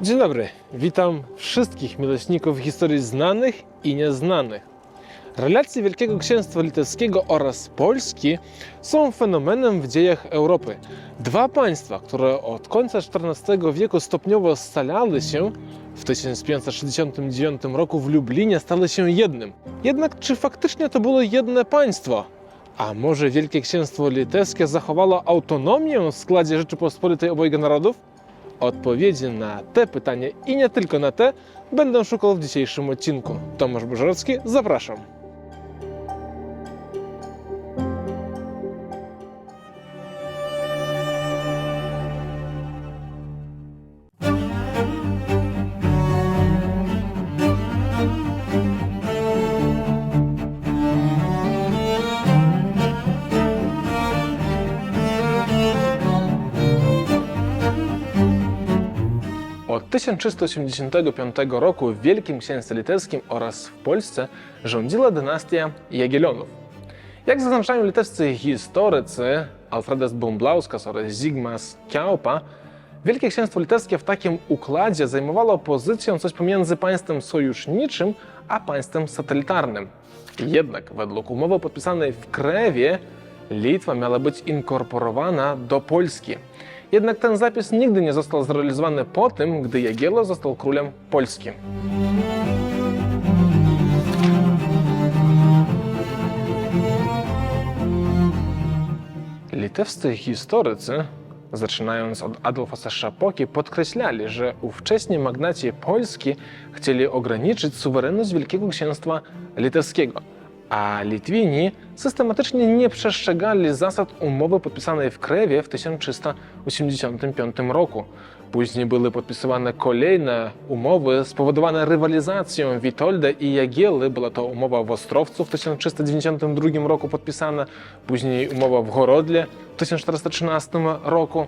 Dzień dobry, witam wszystkich miłośników historii znanych i nieznanych. Relacje Wielkiego Księstwa Litewskiego oraz Polski są fenomenem w dziejach Europy. Dwa państwa, które od końca XIV wieku stopniowo scalały się, w 1569 roku w Lublinie stały się jednym. Jednak czy faktycznie to było jedno państwo? A może Wielkie Księstwo Litewskie zachowało autonomię w składzie Rzeczypospolitej obojga narodów? Odpowiedzi na te pytania i nie tylko na te będę szukał w dzisiejszym odcinku. Tomasz Bożorowski, zapraszam. 1385 roku w Wielkim Księstwie Litewskim oraz w Polsce rządziła dynastia Jagiellonów. Jak zaznaczają litewscy historycy Alfredas Bumblauskas oraz Zygmas Kiaupa, Wielkie Księstwo Litewskie w takim układzie zajmowało pozycję coś pomiędzy państwem sojuszniczym a państwem satelitarnym. Jednak według umowy podpisanej w Krewie Litwa miała być inkorporowana do Polski. Jednak ten zapis nigdy nie został zrealizowany po tym, gdy Jagiello został królem polskim. Litewscy historycy, zaczynając od Adolfa Szapoki, podkreślali, że ówcześni magnaci Polski chcieli ograniczyć suwerenność Wielkiego Księstwa Litewskiego, a Litwini systematycznie nie przestrzegali zasad umowy podpisanej w Krewie w 1385 roku. Później były podpisywane kolejne umowy spowodowane rywalizacją Witolda i Jagielly. Była to umowa w Ostrowcu w 1392 roku podpisana, później umowa w Gorodle w 1413 roku.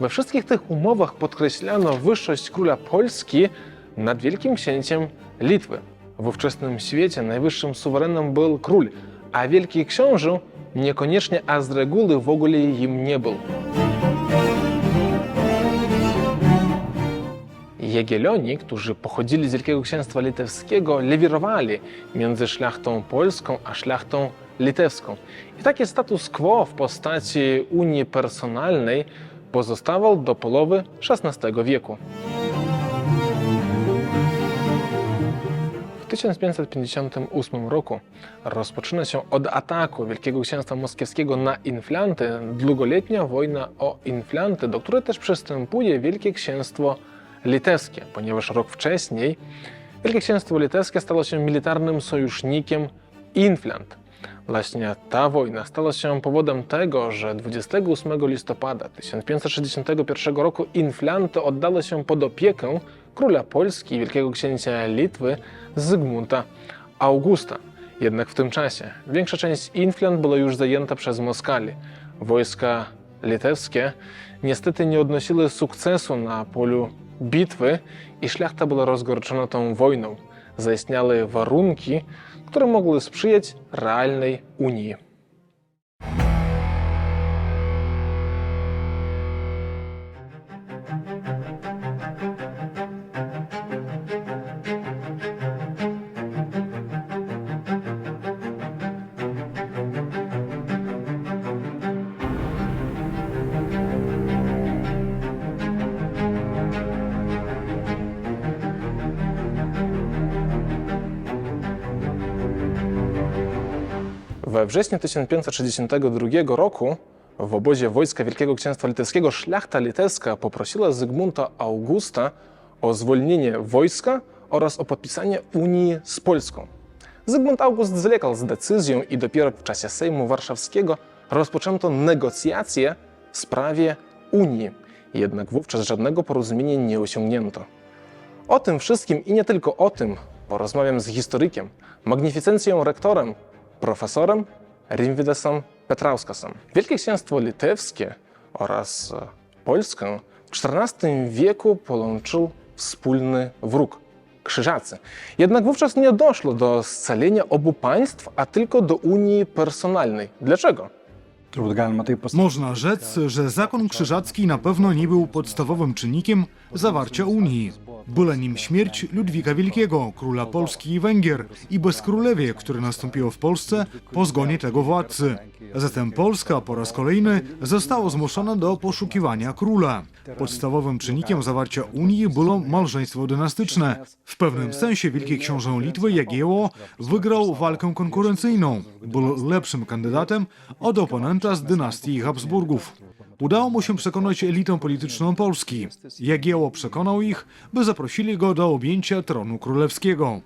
We wszystkich tych umowach podkreślano wyższość króla Polski nad Wielkim Księciem Litwy. W ówczesnym świecie najwyższym suwerenem był król, a wielki książę niekoniecznie, a z reguły w ogóle im nie był. Jagielloni, którzy pochodzili z Wielkiego Księstwa Litewskiego, lewirowali między szlachtą polską a szlachtą litewską. I taki status quo w postaci unii personalnej pozostawał do połowy XVI wieku. 1558 roku rozpoczyna się od ataku Wielkiego Księstwa Moskiewskiego na Inflanty długoletnia wojna o Inflanty, do której też przystępuje Wielkie Księstwo Litewskie, ponieważ rok wcześniej Wielkie Księstwo Litewskie stało się militarnym sojusznikiem Inflant. Właśnie ta wojna stała się powodem tego, że 28 listopada 1561 roku Inflanty oddały się pod opiekę króla Polski i Wielkiego Księcia Litwy Zygmunta Augusta. Jednak w tym czasie większa część Inflant była już zajęta przez Moskali. Wojska litewskie niestety nie odnosiły sukcesu na polu bitwy i szlachta była rozgorczona tą wojną. Zaistniały warunki, które mogły sprzyjać realnej unii. We wrześniu 1562 roku w obozie wojska Wielkiego Księstwa Litewskiego szlachta litewska poprosiła Zygmunta Augusta o zwolnienie wojska oraz o podpisanie unii z Polską. Zygmunt August zwlekał z decyzją i dopiero w czasie Sejmu Warszawskiego rozpoczęto negocjacje w sprawie Unii. Jednak wówczas żadnego porozumienia nie osiągnięto. O tym wszystkim i nie tylko o tym porozmawiam z historykiem, magnificencją rektorem, profesorem Rimvidasem Petrauskasem. Wielkie Księstwo Litewskie oraz e, Polskę w XIV wieku połączył wspólny wróg krzyżacy. Jednak wówczas nie doszło do scalenia obu państw, a tylko do unii personalnej. Dlaczego? Można rzec, że zakon krzyżacki na pewno nie był podstawowym czynnikiem zawarcia Unii. Była nim śmierć Ludwika Wielkiego, króla Polski i Węgier i bezkrólewie, które nastąpiło w Polsce po zgonie tego władcy. Zatem Polska po raz kolejny została zmuszona do poszukiwania króla. Podstawowym czynnikiem zawarcia Unii było małżeństwo dynastyczne. W pewnym sensie Wielki Książę Litwy Jagiełło wygrał walkę konkurencyjną. Był lepszym kandydatem od oponenta z dynastii Habsburgów. Udało mu się przekonać elitę polityczną Polski. Jagiełło przekonał ich, by zaprosili go do objęcia tronu królewskiego.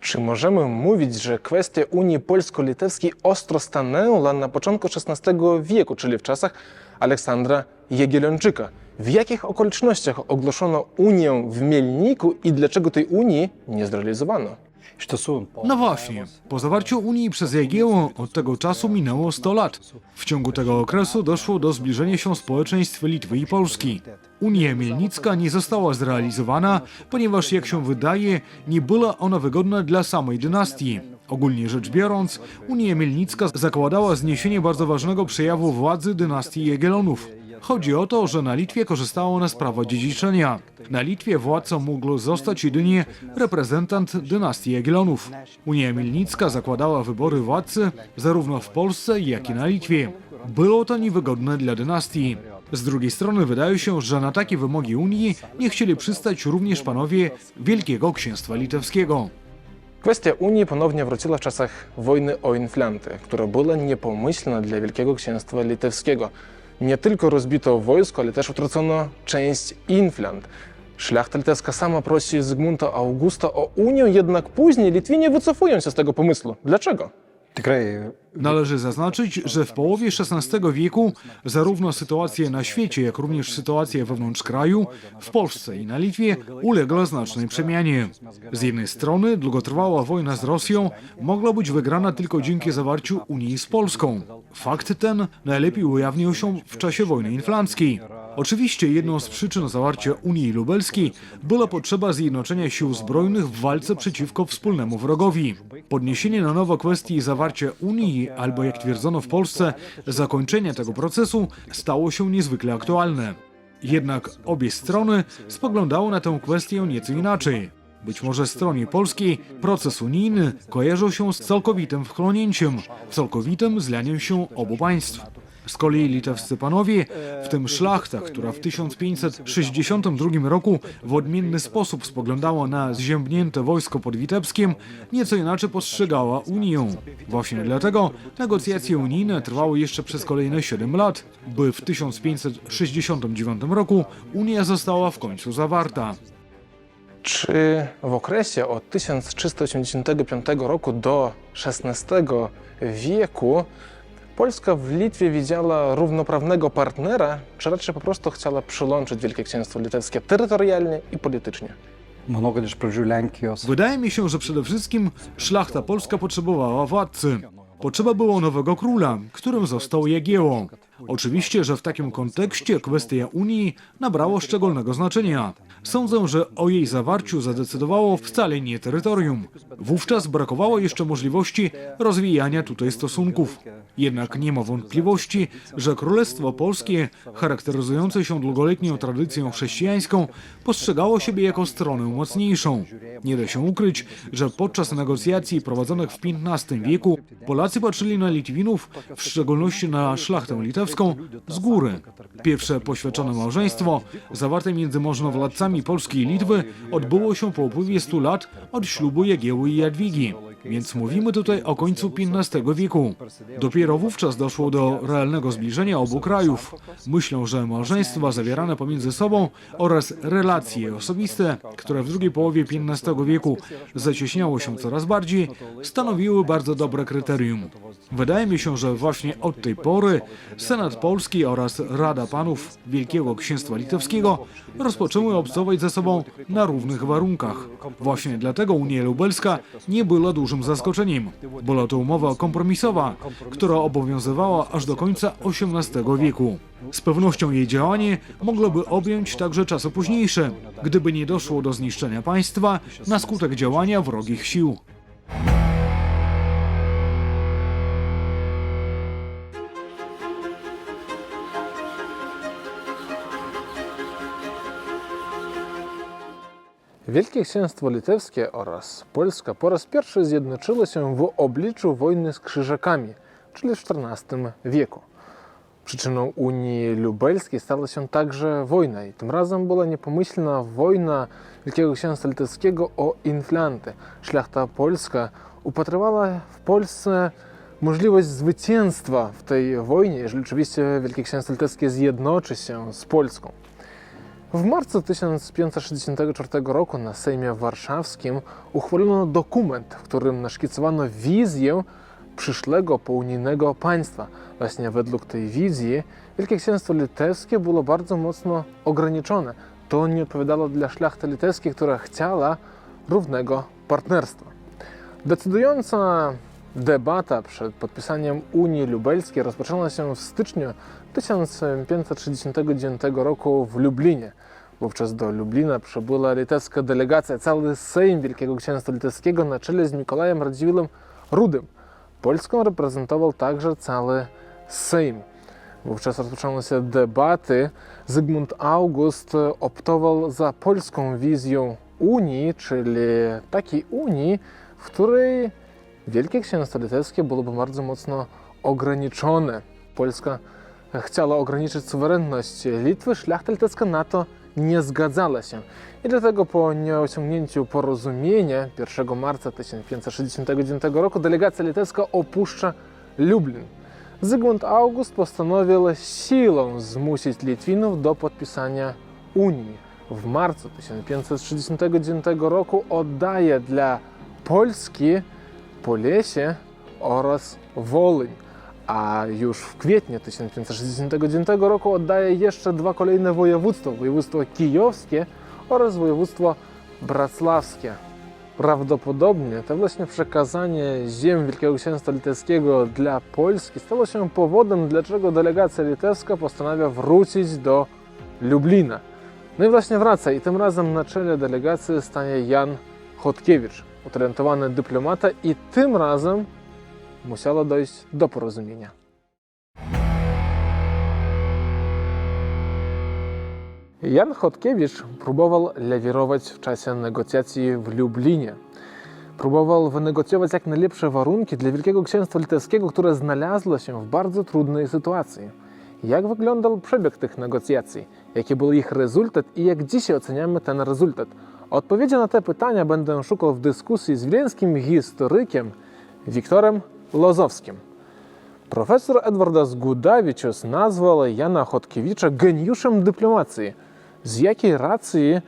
Czy możemy mówić, że kwestia Unii Polsko-Litewskiej ostro stanęła na początku XVI wieku, czyli w czasach Aleksandra Jagiellończyka? W jakich okolicznościach ogłoszono Unię w Mielniku i dlaczego tej Unii nie zrealizowano? No właśnie, po zawarciu Unii przez Jagiełło od tego czasu minęło 100 lat. W ciągu tego okresu doszło do zbliżenia się społeczeństw Litwy i Polski. Unia Mielnicka nie została zrealizowana, ponieważ jak się wydaje, nie była ona wygodna dla samej dynastii. Ogólnie rzecz biorąc, Unia Mielnicka zakładała zniesienie bardzo ważnego przejawu władzy dynastii Jagiellonów. Chodzi o to, że na Litwie korzystało ona z prawa dziedziczenia. Na Litwie władcą mógł zostać jedynie reprezentant dynastii Jagiellonów. Unia Mielnicka zakładała wybory władcy zarówno w Polsce, jak i na Litwie. Było to niewygodne dla dynastii. Z drugiej strony wydaje się, że na takie wymogi Unii nie chcieli przystać również panowie Wielkiego Księstwa Litewskiego. Kwestia Unii ponownie wróciła w czasach wojny o Inflanty, która była niepomyślna dla Wielkiego Księstwa Litewskiego. Nie tylko rozbito wojsko, ale też utracono część Inflant. Szlachta litewska sama prosi Zygmunta Augusta o Unię, jednak później Litwini wycofują się z tego pomysłu. Dlaczego? Należy zaznaczyć, że w połowie XVI wieku zarówno sytuacja na świecie, jak również sytuacja wewnątrz kraju, w Polsce i na Litwie uległa znacznej przemianie. Z jednej strony długotrwała wojna z Rosją mogła być wygrana tylko dzięki zawarciu Unii z Polską. Fakt ten najlepiej ujawnił się w czasie wojny inflanckiej. Oczywiście jedną z przyczyn zawarcia Unii Lubelskiej była potrzeba zjednoczenia sił zbrojnych w walce przeciwko wspólnemu wrogowi. Podniesienie na nowo kwestii zawarcia Unii, albo jak twierdzono w Polsce, zakończenia tego procesu stało się niezwykle aktualne. Jednak obie strony spoglądały na tę kwestię nieco inaczej. Być może stronie polskiej proces unijny kojarzył się z całkowitym wchłonięciem, całkowitym zlaniem się obu państw. Z kolei litewscy panowie, w tym szlachta, która w 1562 roku w odmienny sposób spoglądała na zziębnięte wojsko pod Witebskiem, nieco inaczej postrzegała Unię. Właśnie dlatego negocjacje unijne trwały jeszcze przez kolejne 7 lat, by w 1569 roku Unia została w końcu zawarta. Czy w okresie od 1385 roku do XVI wieku Polska w Litwie widziała równoprawnego partnera, czy raczej po prostu chciała przyłączyć Wielkie Księstwo Litewskie terytorialnie i politycznie? Wydaje mi się, że przede wszystkim szlachta polska potrzebowała władcy. Potrzeba było nowego króla, którym został Jagiełło. Oczywiście, że w takim kontekście kwestia Unii nabrała szczególnego znaczenia. Sądzę, że o jej zawarciu zadecydowało wcale nie terytorium. Wówczas brakowało jeszcze możliwości rozwijania tutaj stosunków. Jednak nie ma wątpliwości, że Królestwo Polskie, charakteryzujące się długoletnią tradycją chrześcijańską, postrzegało siebie jako stronę mocniejszą. Nie da się ukryć, że podczas negocjacji prowadzonych w XV wieku Polacy patrzyli na Litwinów, w szczególności na szlachtę litewską, z góry. Pierwsze poświadczone małżeństwo, zawarte między możnowładcami Polski i Litwy, odbyło się po upływie 100 lat od ślubu Jagieły i Jadwigi. Więc mówimy tutaj o końcu XV wieku. Dopiero wówczas doszło do realnego zbliżenia obu krajów. Myślę, że małżeństwa zawierane pomiędzy sobą oraz relacje osobiste, które w drugiej połowie XV wieku zacieśniało się coraz bardziej, stanowiły bardzo dobre kryterium. Wydaje mi się, że właśnie od tej pory Senat Polski oraz Rada Panów Wielkiego Księstwa Litewskiego rozpoczęły obcować ze sobą na równych warunkach. Właśnie dlatego Unia Lubelska nie była dużym zaskoczeniem. Była to umowa kompromisowa, która obowiązywała aż do końca XVIII wieku. Z pewnością jej działanie mogłoby objąć także czasy późniejsze, gdyby nie doszło do zniszczenia państwa na skutek działania wrogich sił. Wielkie Księstwo Litewskie oraz Polska po raz pierwszy zjednoczyły się w obliczu wojny z Krzyżakami, czyli w XIV wieku. Przyczyną Unii Lubelskiej stała się także wojna i tym razem była niepomyślna wojna Wielkiego Księstwa Litewskiego o inflanty. Szlachta polska upatrywała w Polsce możliwość zwycięstwa w tej wojnie, jeżeli oczywiście Wielkie Księstwo Litewskie zjednoczy się z Polską. W marcu 1564 roku na Sejmie Warszawskim uchwalono dokument, w którym naszkicowano wizję przyszłego pounijnego państwa. Właśnie według tej wizji Wielkie Księstwo Litewskie było bardzo mocno ograniczone. To nie odpowiadało dla szlachty litewskiej, która chciała równego partnerstwa. Decydująca debata przed podpisaniem Unii Lubelskiej rozpoczęła się w styczniu 1569 roku w Lublinie. Wówczas do Lublina przybyła litewska delegacja, cały Sejm Wielkiego Księstwa Litewskiego na czele z Mikołajem Radziwiłłem Rudym. Polską reprezentował także cały Sejm. Wówczas rozpoczęły się debaty. Zygmunt August optował za polską wizją Unii, czyli takiej Unii, w której Wielkie Księstwo Litewskie byłoby bardzo mocno ograniczone. Polska chciała ograniczyć suwerenność Litwy, szlachta litewska na to nie zgadzała się. I dlatego po nieosiągnięciu porozumienia 1 marca 1569 roku delegacja litewska opuszcza Lublin. Zygmunt August postanowił siłą zmusić Litwinów do podpisania Unii. W marcu 1569 roku oddaje dla Polski Polesie oraz Wolyń, a już w kwietniu 1569 roku oddaje jeszcze dwa kolejne województwa, województwo kijowskie oraz województwo bracławskie. Prawdopodobnie to właśnie przekazanie ziem Wielkiego Księstwa Litewskiego dla Polski stało się powodem, dlaczego delegacja litewska postanawia wrócić do Lublina. No i właśnie wraca i tym razem na czele delegacji stanie Jan Chodkiewicz, utalentowany dyplomata i tym razem musiało dojść do porozumienia. Jan Chodkiewicz próbował lewirować w czasie negocjacji w Lublinie. Próbował wynegocjować jak najlepsze warunki dla Wielkiego Księstwa Litewskiego, które znalazło się w bardzo trudnej sytuacji. Jak wyglądał przebieg tych negocjacji? Jaki był ich rezultat i jak dzisiaj oceniamy ten rezultat? Odpowiedzi na te pytania będę szukał w dyskusji z wileńskim historykiem Wiktorem Lozowskim. Profesor Edwardas Gudavičius nazwał Jana Chodkiewicza geniuszem dyplomacji. Z jakiej racji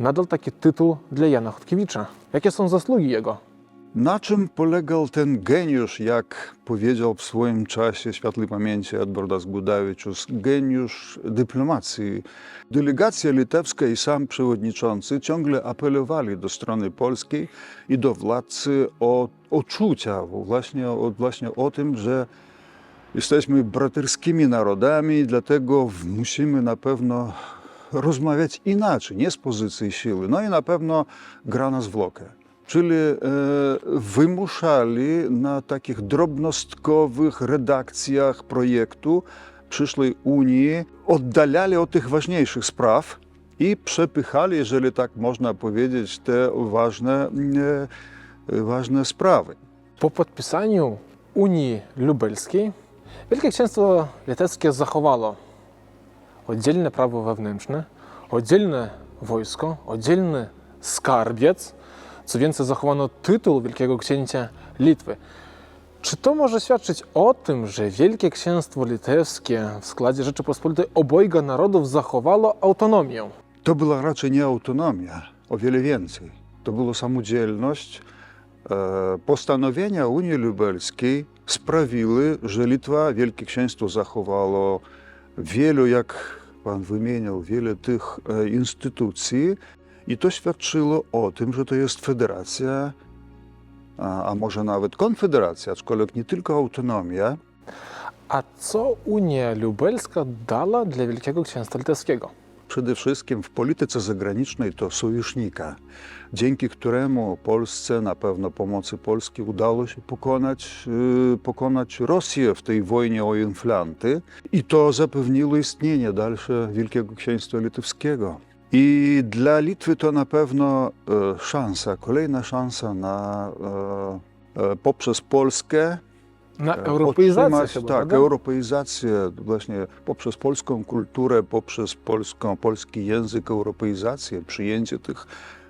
nadal taki tytuł dla Jana Chodkiewicza? Jakie są zasługi jego? Na czym polegał ten geniusz, jak powiedział w swoim czasie światłej pamięci Edwardas Gudavičius, geniusz dyplomacji. Delegacja litewska i sam przewodniczący ciągle apelowali do strony polskiej i do władcy o odczucia, właśnie o, właśnie o tym, że jesteśmy braterskimi narodami, dlatego musimy na pewno rozmawiać inaczej, nie z pozycji siły, no i na pewno gra na zwłokę. Czyli e, wymuszali na takich drobnostkowych redakcjach projektu przyszłej Unii, oddalali od tych ważniejszych spraw i przepychali, jeżeli tak można powiedzieć, te ważne, e, ważne sprawy. Po podpisaniu Unii Lubelskiej Wielkie Księstwo Litewskie zachowało oddzielne prawo wewnętrzne, oddzielne wojsko, oddzielny skarbiec, co więcej zachowano tytuł Wielkiego Księcia Litwy. Czy to może świadczyć o tym, że Wielkie Księstwo Litewskie w składzie Rzeczypospolitej obojga narodów zachowało autonomię? To była raczej nie autonomia, o wiele więcej. To była samodzielność. E, Postanowienia Unii Lubelskiej sprawiły, że Litwa, Wielkie Księstwo zachowało wielu, jak Pan wymieniał, wiele tych e, instytucji i to świadczyło o tym, że to jest federacja, a, a może nawet konfederacja, aczkolwiek nie tylko autonomia, A co Unia Lubelska dała dla Wielkiego Księstwa Litewskiego? przede wszystkim w polityce zagranicznej to sojusznika, dzięki któremu Polsce, na pewno pomocy Polski, udało się pokonać, y, pokonać Rosję w tej wojnie o inflanty i to zapewniło istnienie dalsze Wielkiego Księstwa Litewskiego. I dla Litwy to na pewno e, szansa, kolejna szansa na e, e, poprzez Polskę Na europeizację otrzymać- chyba, tak, europeizację właśnie poprzez polską kulturę, poprzez polską, polski język, europeizację, przyjęcie tych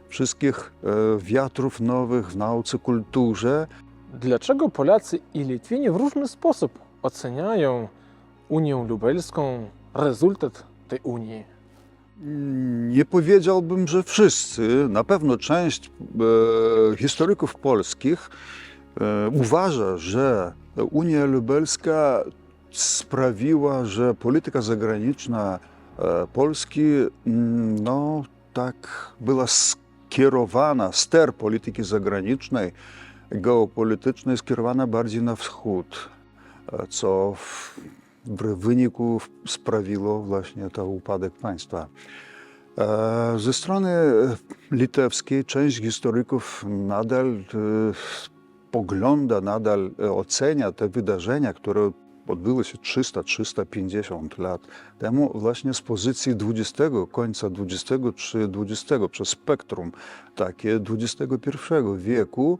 wszystkich wiatrów nowych w nauce, kulturze. Dlaczego Polacy i Litwini w różny sposób oceniają Unię Lubelską, rezultat tej Unii? Nie powiedziałbym, że wszyscy. Na pewno część e, historyków polskich e, uważa, że Unia Lubelska sprawiła, że polityka zagraniczna e, Polski mm, no, tak była skierowana, ster polityki zagranicznej, geopolitycznej skierowana bardziej na wschód, co w, w wyniku sprawiło właśnie to upadek państwa. E, Ze strony litewskiej część historyków nadal e, pogląda, nadal e, ocenia te wydarzenia, które odbyły się 300-350 lat temu właśnie z pozycji XX, końca XX czy XX, przez spektrum takie XXI wieku.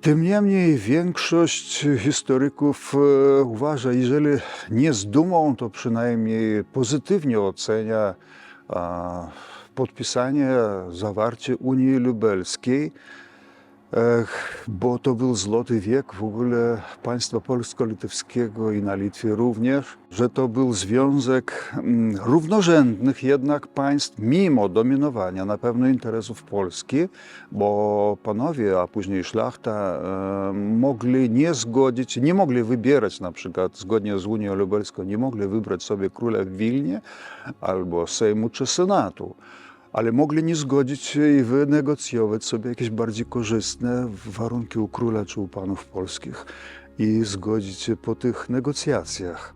Tym niemniej większość historyków e, uważa, jeżeli nie z dumą, to przynajmniej pozytywnie ocenia podpisanie, zawarcie Unii Lubelskiej, bo to był złoty wiek w ogóle państwa polsko-litewskiego i na Litwie również, że to był związek mm, równorzędnych jednak państw, mimo dominowania na pewno interesów Polski, bo panowie, a później szlachta e, mogli nie zgodzić, nie mogli wybierać na przykład zgodnie z Unią Lubelską, nie mogli wybrać sobie króla w Wilnie albo Sejmu czy Senatu ale mogli nie zgodzić się i wynegocjować sobie jakieś bardziej korzystne warunki u króla czy u panów polskich i zgodzić się po tych negocjacjach.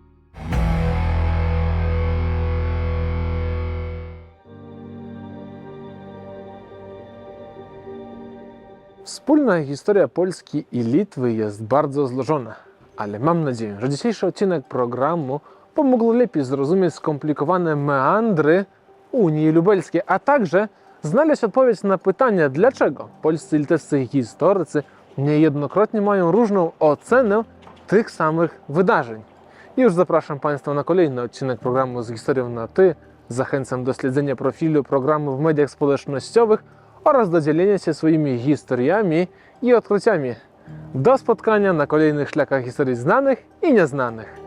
Wspólna historia Polski i Litwy jest bardzo złożona, ale mam nadzieję, że dzisiejszy odcinek programu pomógł lepiej zrozumieć skomplikowane meandry Unii Lubelskiej, a także znaleźć odpowiedź na pytanie, dlaczego polscy i litewscy historycy niejednokrotnie mają różną ocenę tych samych wydarzeń. Już zapraszam Państwa na kolejny odcinek programu z historią na Ty. Zachęcam do śledzenia profilu programu w mediach społecznościowych oraz do dzielenia się swoimi historiami i odkryciami. Do spotkania na kolejnych szlakach historii znanych i nieznanych.